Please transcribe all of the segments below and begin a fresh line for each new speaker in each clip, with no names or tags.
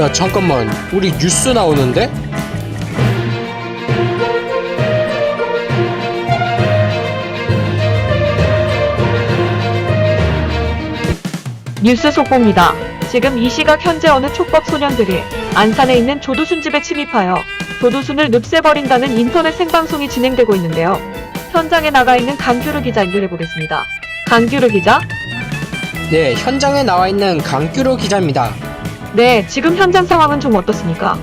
야 잠깐만 우리 뉴스 나오는데?
뉴스 속보입니다. 지금 이 시각 현재 어느 촉법 소년들이 안산에 있는 조두순 집에 침입하여 조두순을 늪새버린다는 인터넷 생방송이 진행되고 있는데요. 현장에 나가 있는 강규르 기자 연결해보겠습니다. 강규르 기자?
네 현장에 나와 있는 강규로 기자입니다
네, 지금 현장 상황은 좀 어떻습니까?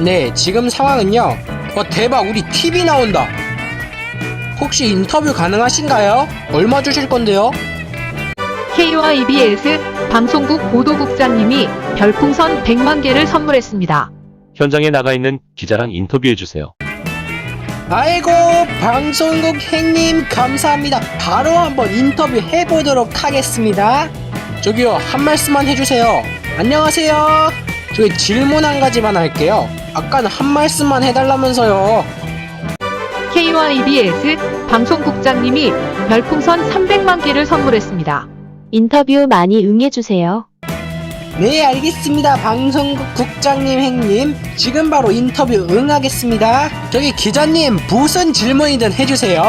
네 지금 상황은요 와 대박 우리 TV 나온다 혹시 인터뷰 가능하신가요? 얼마 주실 건데요?
KU와 EBS 방송국 보도국장님이 별풍선 100만 개를 선물했습니다.
현장에 나가 있는 기자랑 인터뷰해 주세요.
아이고 방송국 행님 감사합니다 바로 한번 인터뷰 해보도록 하겠습니다 저기요 한 말씀만 해주세요 안녕하세요. 저기 질문 한 가지만 할게요. 아까는 한 말씀만 해달라면서요.
KU와 EBS 방송국장님이 별풍선 300만 개를 선물했습니다.
인터뷰 많이 응해주세요.
네 알겠습니다. 방송국 국장님 행님. 지금 바로 인터뷰 응하겠습니다. 저기 기자님 무슨 질문이든 해주세요.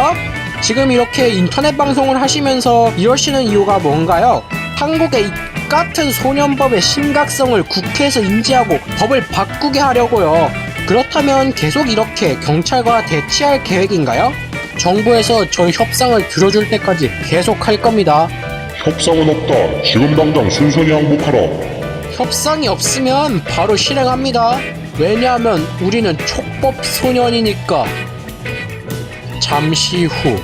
지금 이렇게 인터넷 방송을 하시면서 이러시는 이유가 뭔가요? 한국의 이 같은 소년법의 심각성을 국회에서 인지하고 법을 바꾸게 하려고요 그렇다면 계속 이렇게 경찰과 대치할 계획인가요? 정부에서 저희 협상을 들어줄 때까지 계속 할 겁니다
협상은 없다. 지금 당장 순순히 항복하라.
협상이 없으면 바로 실행합니다. 왜냐하면 우리는 촉법 소년이니까. 잠시 후.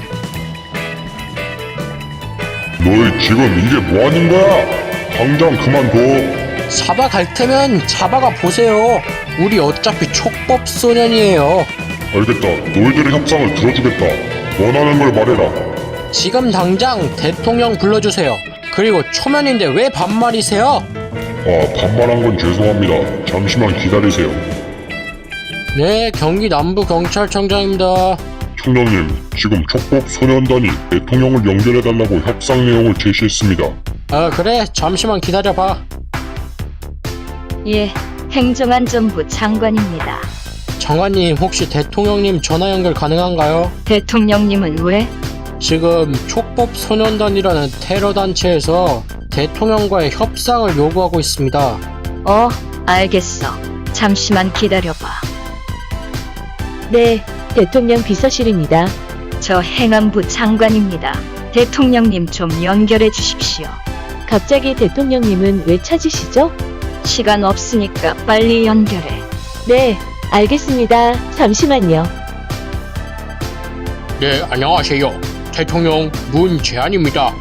너희 지금 이게 뭐 하는 거야? 당장 그만둬.
잡아 갈 테면 잡아가 보세요. 우리 어차피 촉법 소년이에요.
알겠다. 너희들의 협상을 들어주겠다. 원하는 걸 말해라.
지금 당장 대통령 불러주세요. 그리고 초면인데 왜 반말이세요?
아, 반말한 건 죄송합니다. 잠시만 기다리세요.
네, 경기 남부 경찰청장입니다.
총장님, 지금 촉법 소년단이 대통령을 연결해달라고 협상 내용을 제시했습니다.
아, 그래. 잠시만 기다려봐.
예, 행정안전부 장관입니다.
장관님, 혹시 대통령님 전화 연결 가능한가요?
대통령님은 왜?
지금 촉법 소년단이라는 테러 단체에서 대통령과의 협상을 요구하고 있습니다.
어, 알겠어. 잠시만 기다려봐. 네, 대통령 비서실입니다. 저 행안부 장관입니다. 대통령님 좀 연결해 주십시오. 갑자기 대통령님은 왜 찾으시죠? 시간 없으니까 빨리 연결해. 네, 알겠습니다. 잠시만요.
네, 안녕하세요. 대통령 문재안입니다.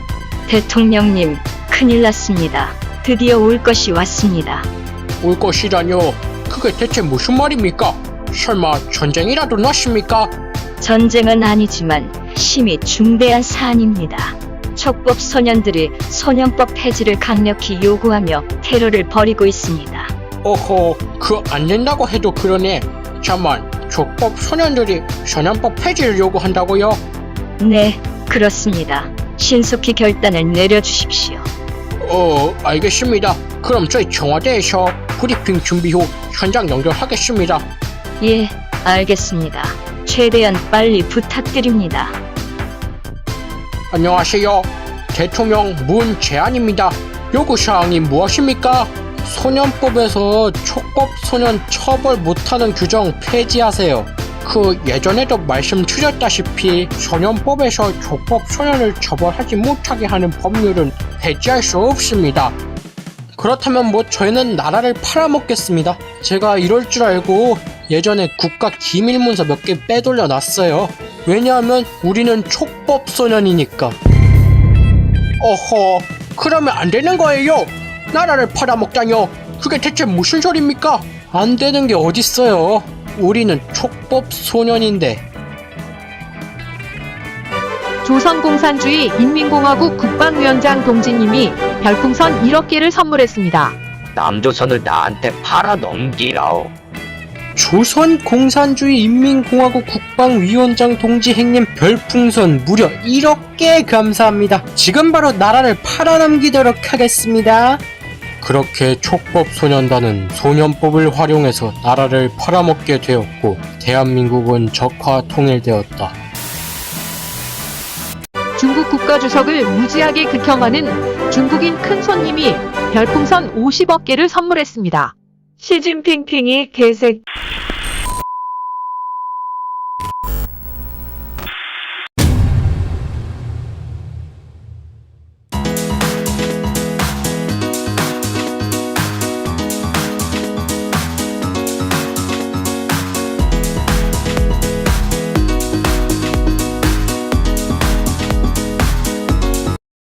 대통령님, 큰일 났습니다. 드디어 올 것이 왔습니다.
올 것이라뇨. 그게 대체 무슨 말입니까? 설마 전쟁이라도 났습니까?
전쟁은 아니지만 심히 중대한 사안입니다. 촉법 소년들이 소년법 폐지를 강력히 요구하며 테러를 벌이고 있습니다.
어허, 그안 된다고 해도 그러네. 잠만, 촉법 소년들이 소년법 폐지를 요구한다고요?
네, 그렇습니다. 신속히 결단을 내려주십시오.
어, 알겠습니다. 그럼 저희 청와대에서 브리핑 준비 후 현장 연결하겠습니다.
예, 알겠습니다. 최대한 빨리 부탁드립니다.
안녕하세요. 대통령 문재안입니다. 요구사항이 무엇입니까? 소년법에서 촉법 소년 처벌 못하는 규정 폐지하세요. 그 예전에도 말씀드렸다시피 소년법에서 촉법 소년을 처벌하지 못하게 하는 법률은 폐지할 수 없습니다. 그렇다면 뭐 저희는 나라를 팔아먹겠습니다. 제가 이럴 줄 알고 예전에 국가 기밀 문서 몇 개 빼돌려 놨어요. 왜냐하면 우리는 촉법 소년이니까. 어허, 그러면 안 되는 거예요. 나라를 팔아먹다뇨. 그게 대체 무슨 소리입니까? 안 되는 게 어딨어요. 우리는 촉법 소년인데.
조선공산주의 인민공화국 국방위원장 동지님이 별풍선 1억 개를 선물했습니다.
남조선을 나한테 팔아 넘기라오.
조선공산주의 인민공화국 국방위원장 동지 행님 별풍선 무려 1억 개 감사합니다. 지금 바로 나라를 팔아넘기도록 하겠습니다. 그렇게 촉법소년단은 소년법을 활용해서 나라를 팔아먹게 되었고 대한민국은 적화 통일되었다.
국가주석을 무지하게 극혐하는 중국인 큰 손님이 별풍선 50억 개를 선물했습니다. 시진핑핑이 개색